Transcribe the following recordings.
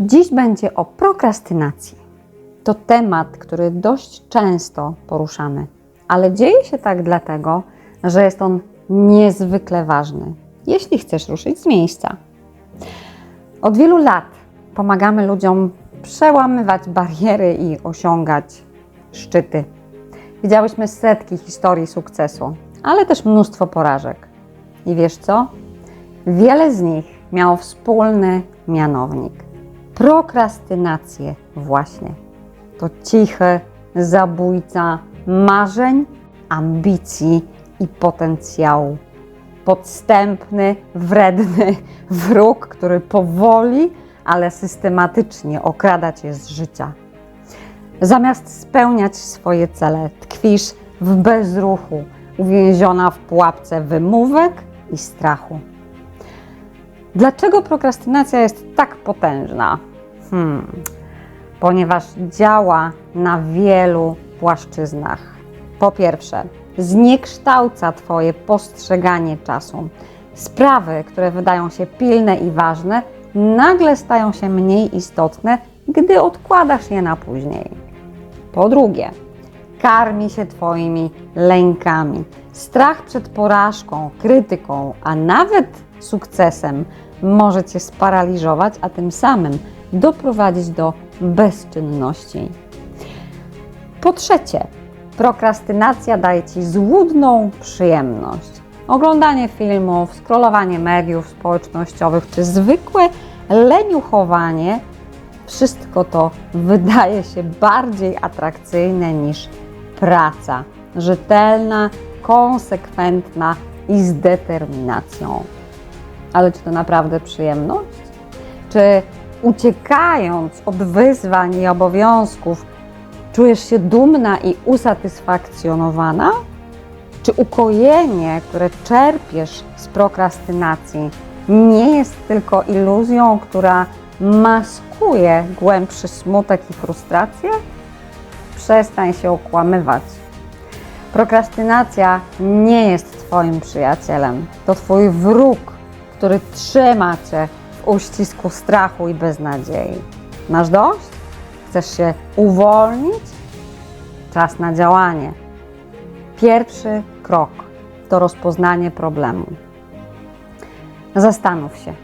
Dziś będzie o prokrastynacji. To temat, który dość często poruszamy, ale dzieje się tak dlatego, że jest on niezwykle ważny, jeśli chcesz ruszyć z miejsca. Od wielu lat pomagamy ludziom przełamywać bariery i osiągać szczyty. Widziałyśmy setki historii sukcesu, ale też mnóstwo porażek. I wiesz co? Wiele z nich miało wspólny mianownik prokrastynację, właśnie. To cichy zabójca marzeń, ambicji i potencjału. Podstępny, wredny wróg, który powoli, ale systematycznie okrada cię z życia. Zamiast spełniać swoje cele, tkwisz w bezruchu, uwięziona w pułapce wymówek i strachu. Dlaczego prokrastynacja jest tak potężna? Hmm, ponieważ działa na wielu płaszczyznach. Po pierwsze, zniekształca Twoje postrzeganie czasu. Sprawy, które wydają się pilne i ważne, nagle stają się mniej istotne, gdy odkładasz je na później. Po drugie, karmi się Twoimi lękami. Strach przed porażką, krytyką, a nawet sukcesem może Cię sparaliżować, a tym samym doprowadzić do bezczynności. Po trzecie, prokrastynacja daje Ci złudną przyjemność. Oglądanie filmów, scrollowanie mediów społecznościowych czy zwykłe leniuchowanie wszystko to wydaje się bardziej atrakcyjne niż praca rzetelna, konsekwentna i z determinacją. Ale czy to naprawdę przyjemność? Czy uciekając od wyzwań i obowiązków, czujesz się dumna i usatysfakcjonowana? Czy ukojenie, które czerpiesz z prokrastynacji, nie jest tylko iluzją, która maskuje głębszy smutek i frustrację? Przestań się okłamywać. Prokrastynacja nie jest Twoim przyjacielem. To Twój wróg, który trzyma Cię uścisku strachu i beznadziei. Masz dość? Chcesz się uwolnić? Czas na działanie. Pierwszy krok to rozpoznanie problemu. Zastanów się,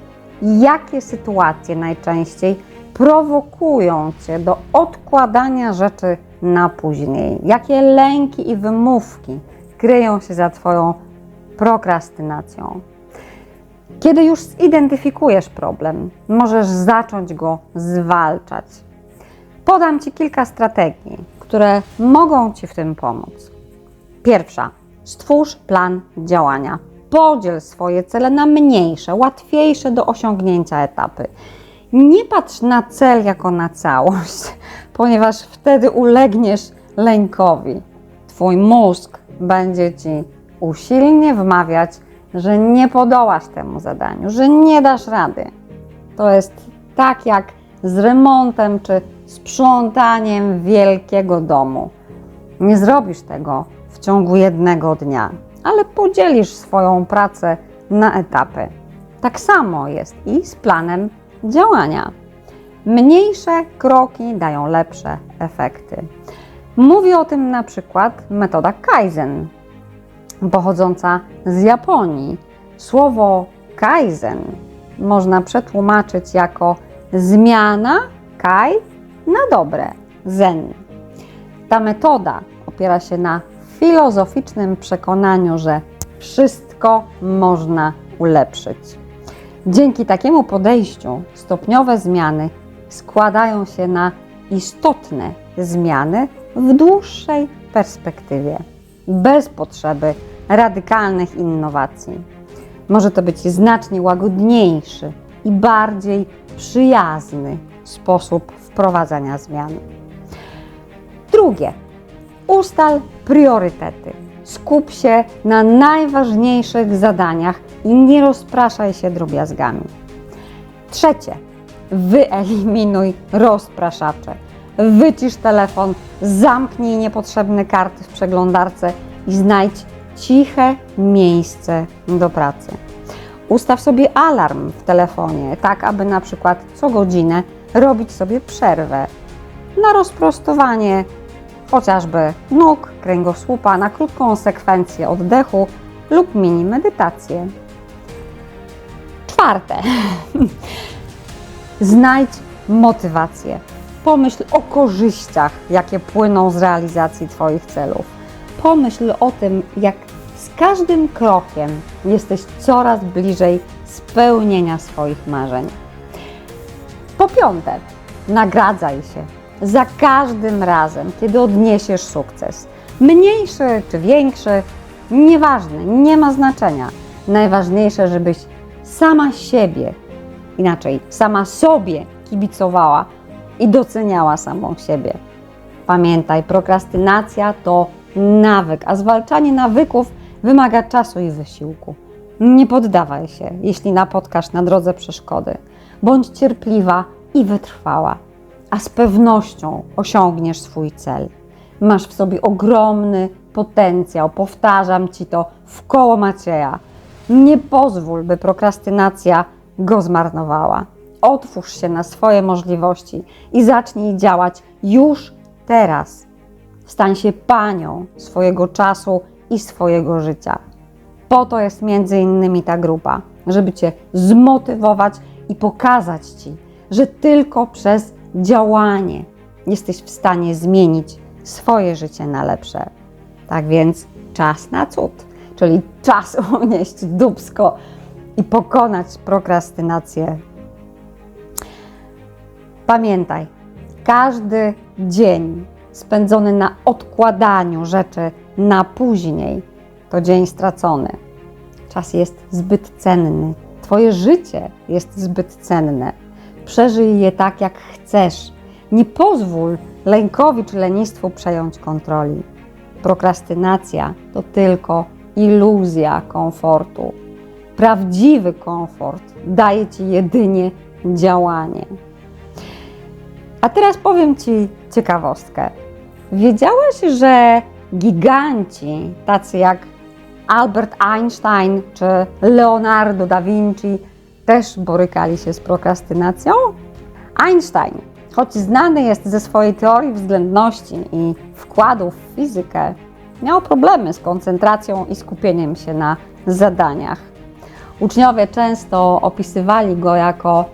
jakie sytuacje najczęściej prowokują Cię do odkładania rzeczy na później? Jakie lęki i wymówki kryją się za Twoją prokrastynacją? Kiedy już zidentyfikujesz problem, możesz zacząć go zwalczać. Podam Ci kilka strategii, które mogą Ci w tym pomóc. Pierwsza, stwórz plan działania. Podziel swoje cele na mniejsze, łatwiejsze do osiągnięcia etapy. Nie patrz na cel jako na całość, ponieważ wtedy ulegniesz lękowi. Twój mózg będzie Ci usilnie wmawiać, że nie podołasz temu zadaniu, że nie dasz rady. To jest tak jak z remontem czy sprzątaniem wielkiego domu. Nie zrobisz tego w ciągu jednego dnia, ale podzielisz swoją pracę na etapy. Tak samo jest i z planem działania. Mniejsze kroki dają lepsze efekty. Mówi o tym na przykład metoda Kaizen, pochodząca z Japonii. Słowo Kaizen można przetłumaczyć jako zmiana kai na dobre, zen. Ta metoda opiera się na filozoficznym przekonaniu, że wszystko można ulepszyć. Dzięki takiemu podejściu stopniowe zmiany składają się na istotne zmiany w dłuższej perspektywie, bez potrzeby radykalnych innowacji. Może to być znacznie łagodniejszy i bardziej przyjazny sposób wprowadzania zmian. Drugie, ustal priorytety. Skup się na najważniejszych zadaniach i nie rozpraszaj się drobiazgami. Trzecie, wyeliminuj rozpraszacze. Wycisz telefon, zamknij niepotrzebne karty w przeglądarce i znajdź ciche miejsce do pracy. Ustaw sobie alarm w telefonie, tak aby na przykład co godzinę robić sobie przerwę na rozprostowanie chociażby nóg, kręgosłupa, na krótką sekwencję oddechu lub mini medytację. Czwarte. Znajdź motywację. Pomyśl o korzyściach, jakie płyną z realizacji Twoich celów. Pomyśl o tym, jak z każdym krokiem jesteś coraz bliżej spełnienia swoich marzeń. Po piąte, nagradzaj się za każdym razem, kiedy odniesiesz sukces. Mniejszy czy większy, nieważne, nie ma znaczenia. Najważniejsze, żebyś sama siebie, inaczej, sama sobie kibicowała i doceniała samą siebie. Pamiętaj, prokrastynacja to nawyk, a zwalczanie nawyków wymaga czasu i wysiłku. Nie poddawaj się, jeśli napotkasz na drodze przeszkody. Bądź cierpliwa i wytrwała, a z pewnością osiągniesz swój cel. Masz w sobie ogromny potencjał, powtarzam ci to w koło Macieja. Nie pozwól, by prokrastynacja go zmarnowała. Otwórz się na swoje możliwości i zacznij działać już teraz. Stań się panią swojego czasu i swojego życia. Po to jest między innymi ta grupa, żeby Cię zmotywować i pokazać Ci, że tylko przez działanie jesteś w stanie zmienić swoje życie na lepsze. Tak więc czas na cud, czyli czas unieść dubsko i pokonać prokrastynację. Pamiętaj, każdy dzień spędzony na odkładaniu rzeczy na później to dzień stracony. Czas jest zbyt cenny. Twoje życie jest zbyt cenne. Przeżyj je tak, jak chcesz. Nie pozwól lękowi czy lenistwu przejąć kontroli. Prokrastynacja to tylko iluzja komfortu. Prawdziwy komfort daje Ci jedynie działanie. A teraz powiem Ci ciekawostkę. Wiedziałeś, że giganci, tacy jak Albert Einstein czy Leonardo da Vinci, też borykali się z prokrastynacją? Einstein, choć znany jest ze swojej teorii względności i wkładów w fizykę, miał problemy z koncentracją i skupieniem się na zadaniach. Uczniowie często opisywali go jako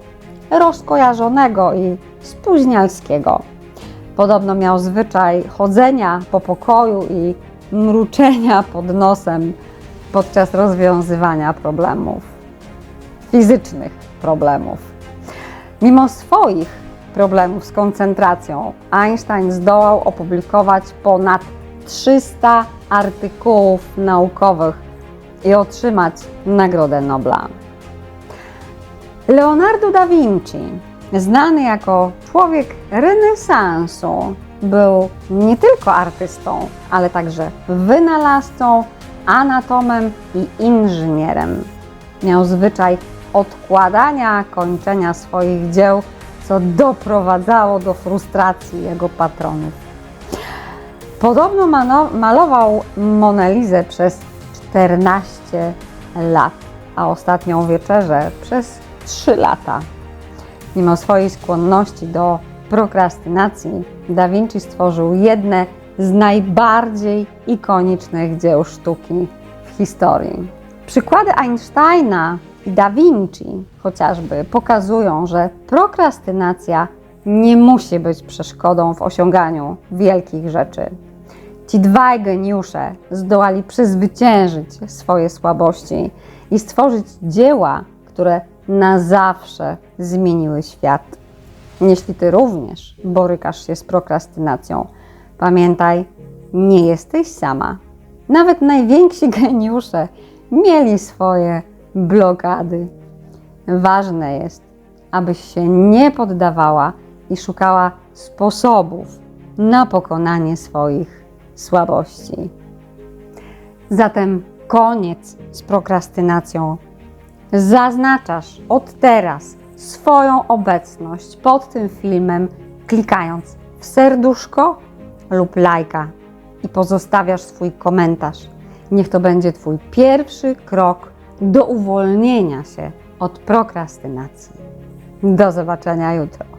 rozkojarzonego i spóźnialskiego. Podobno miał zwyczaj chodzenia po pokoju i mruczenia pod nosem podczas rozwiązywania problemów, fizycznych problemów. Mimo swoich problemów z koncentracją, Einstein zdołał opublikować ponad 300 artykułów naukowych i otrzymać Nagrodę Nobla. Leonardo da Vinci, znany jako człowiek renesansu, był nie tylko artystą, ale także wynalazcą, anatomem i inżynierem. Miał zwyczaj odkładania kończenia swoich dzieł, co doprowadzało do frustracji jego patronów. Podobno malował Monelizę przez 14 lat, a ostatnią wieczerzę przez 3 lata. Mimo swojej skłonności do prokrastynacji, Da Vinci stworzył jedne z najbardziej ikonicznych dzieł sztuki w historii. Przykłady Einsteina i Da Vinci chociażby pokazują, że prokrastynacja nie musi być przeszkodą w osiąganiu wielkich rzeczy. Ci dwaj geniusze zdołali przezwyciężyć swoje słabości i stworzyć dzieła, które na zawsze zmieniły świat. Jeśli ty również borykasz się z prokrastynacją, pamiętaj, nie jesteś sama. Nawet najwięksi geniusze mieli swoje blokady. Ważne jest, abyś się nie poddawała i szukała sposobów na pokonanie swoich słabości. Zatem koniec z prokrastynacją. Zaznaczasz od teraz swoją obecność pod tym filmem, klikając w serduszko lub lajka i pozostawiasz swój komentarz. Niech to będzie Twój pierwszy krok do uwolnienia się od prokrastynacji. Do zobaczenia jutro.